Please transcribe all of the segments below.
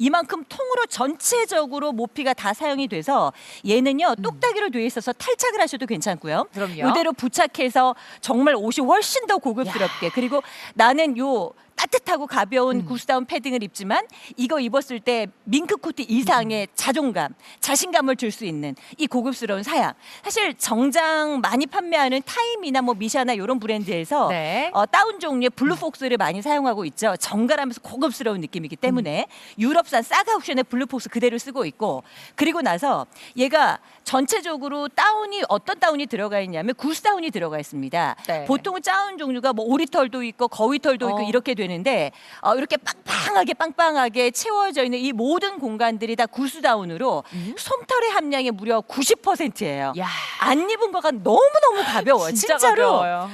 이만큼 통으로 전체적으로 모피가 다 사용이 돼서 얘는요 똑딱이로 돼 있어서 탈착을 하셔도 괜찮고요. 그럼요. 이대로 부착해서 정말 옷이 훨씬 더 고급스럽게 그리고 나는 요 따뜻하고 가벼운 음. 구스다운 패딩을 입지만 이거 입었을 때 밍크 코트 이상의 음. 자존감, 자신감을 줄 수 있는 이 고급스러운 사양. 사실 정장 많이 판매하는 타임이나 뭐 미샤나 이런 브랜드에서 네. 어, 다운 종류의 블루폭스를 많이 사용하고 있죠. 정갈하면서 고급스러운 느낌이기 때문에 음. 유럽산 사가 옵션의 블루폭스 그대로 쓰고 있고 그리고 나서 얘가 전체적으로 다운이 어떤 다운이 들어가 있냐면 구스 다운이 들어가 있습니다. 네. 보통은 다운 종류가 뭐 오리털도 있고 거위털도 있고 어. 이렇게 되는데 어, 이렇게 빵빵하게 빵빵하게 채워져 있는 이 모든 공간들이 다 구스 다운으로 음. 솜털의 함량이 무려 90%예요. 야, 안 입은 거가 너무 너무 가벼워요. 진짜 진짜로 가벼워요.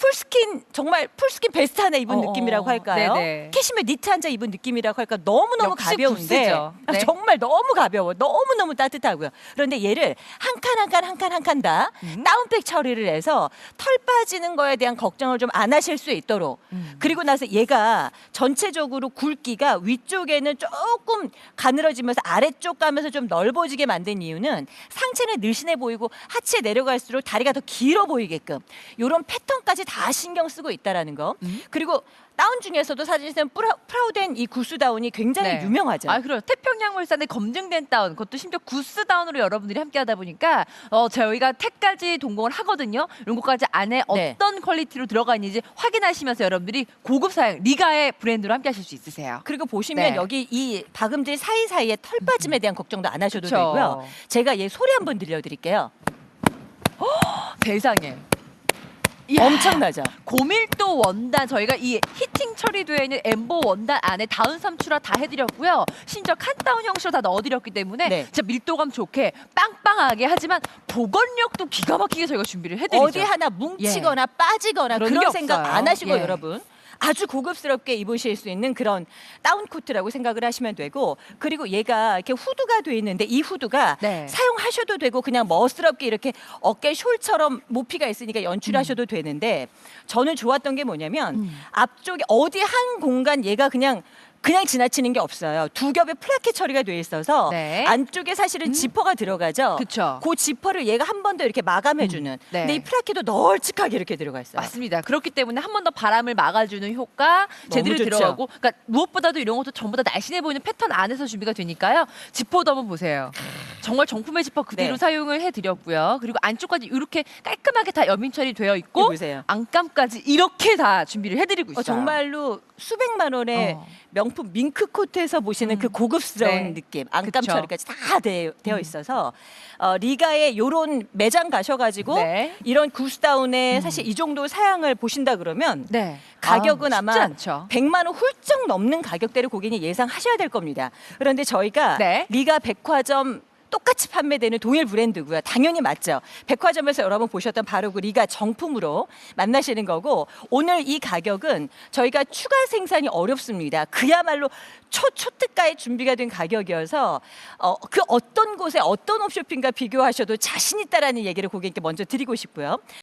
풀스킨 정말 풀스킨 베스트 하나 입은 어, 느낌이라고 어. 할까요? 네네. 캐시메 니트 한 장 입은 느낌이라고 할까 너무 너무 가벼운데 구스죠. 네. 정말 너무 가벼워 너무 너무 따뜻하고요. 그런데 얘를 한 칸 한 칸 한 칸 한 칸다 음. 다운백 처리를 해서 털 빠지는 거에 대한 걱정을 좀 안 하실 수 있도록 음. 그리고 나서 얘가 전체적으로 굵기가 위쪽에는 조금 가늘어지면서 아래쪽 가면서 좀 넓어지게 만든 이유는 상체는 늘씬해 보이고 하체 내려갈수록 다리가 더 길어 보이게끔 이런 패턴까지 다 신경 쓰고 있다라는 거. 음. 그리고 다운 중에서도 사실상 프라, 프라우덴 이 구스 다운이 굉장히 네. 유명하죠. 아, 그래요. 태평양 물산의 검증된 다운, 그것도 심지어 구스 다운으로 여러분들이 함께 하다 보니까 어, 저희가 택까지 동봉을 하거든요. 이런 것까지 안에 네. 어떤 퀄리티로 들어가 있는지 확인하시면서 여러분들이 고급 사양, 리가의 브랜드로 함께 하실 수 있으세요. 그리고 보시면 네. 여기 이 박음질 사이사이에 털 빠짐에 대한 걱정도 안 하셔도 그쵸. 되고요. 제가 얘 소리 한번 들려드릴게요. 세상에. 엄청나죠? 고밀도 원단 저희가 이 히팅 처리되어 있는 엠보 원단 안에 다운 삼출화 다 해드렸고요. 심지어 칸다운 형식으로 다 넣어드렸기 때문에 네. 진짜 밀도감 좋게 빵빵하게 하지만 보건력도 기가 막히게 저희가 준비를 해드리죠. 어디 하나 뭉치거나 빠지거나 그런 그런, 게 생각 없어요. 안 하시고 예. 여러분 아주 고급스럽게 입으실 수 있는 그런 다운 코트라고 생각을 하시면 되고 그리고 얘가 이렇게 후드가 돼 있는데 이 후드가 네. 사용하셔도 되고 그냥 멋스럽게 이렇게 어깨 숄처럼 모피가 있으니까 연출하셔도 되는데 저는 좋았던 게 뭐냐면 음. 앞쪽에 어디 한 공간 얘가 그냥 그냥 지나치는 게 없어요. 두 겹의 플라켓 처리가 돼 있어서 네. 안쪽에 사실은 지퍼가 들어가죠. 그쵸. 그 지퍼를 얘가 한 번 더 이렇게 마감해주는. 네. 근데 이 플라켓도 널찍하게 이렇게 들어가 있어요. 맞습니다. 그렇기 때문에 한 번 더 바람을 막아주는 효과 제대로 좋죠. 들어가고, 그러니까 무엇보다도 이런 것도 전부 다 날씬해 보이는 패턴 안에서 준비가 되니까요. 지퍼도 한번 보세요. 정말 정품의 지퍼 그대로 네. 사용을 해드렸고요. 그리고 안쪽까지 이렇게 깔끔하게 다 여민 처리되어 있고, 보세요. 안감까지 이렇게 다 준비를 해드리고 있어요. 어, 정말로 수백만 원의 어. 명품 밍크 코트에서 보시는 그 고급스러운 네. 느낌, 안감 그쵸. 음. 처리까지 다 되, 어 있어서 어, 리가의 요런 매장 가셔가지고 네. 이런 구스다운에 사실 이 정도 사양을 보신다 그러면 네. 가격은 아, 마 않죠. 100만 원 훌쩍 넘는 가격대를 고객이 예상하셔야 될 겁니다. 그런데 저희가 네. 리가 백화점 똑같이 판매되는 동일 브랜드고요. 당연히 맞죠. 백화점에서 여러분 보셨던 바로 그 리가 정품으로 만나시는 거고 오늘 이 가격은 저희가 추가 생산이 어렵습니다. 그야말로 초 초특가의 준비가 된 가격이어서 어, 그 어떤 곳에 어떤 홈쇼핑과 비교하셔도 자신 있다라는 얘기를 고객님께 먼저 드리고 싶고요.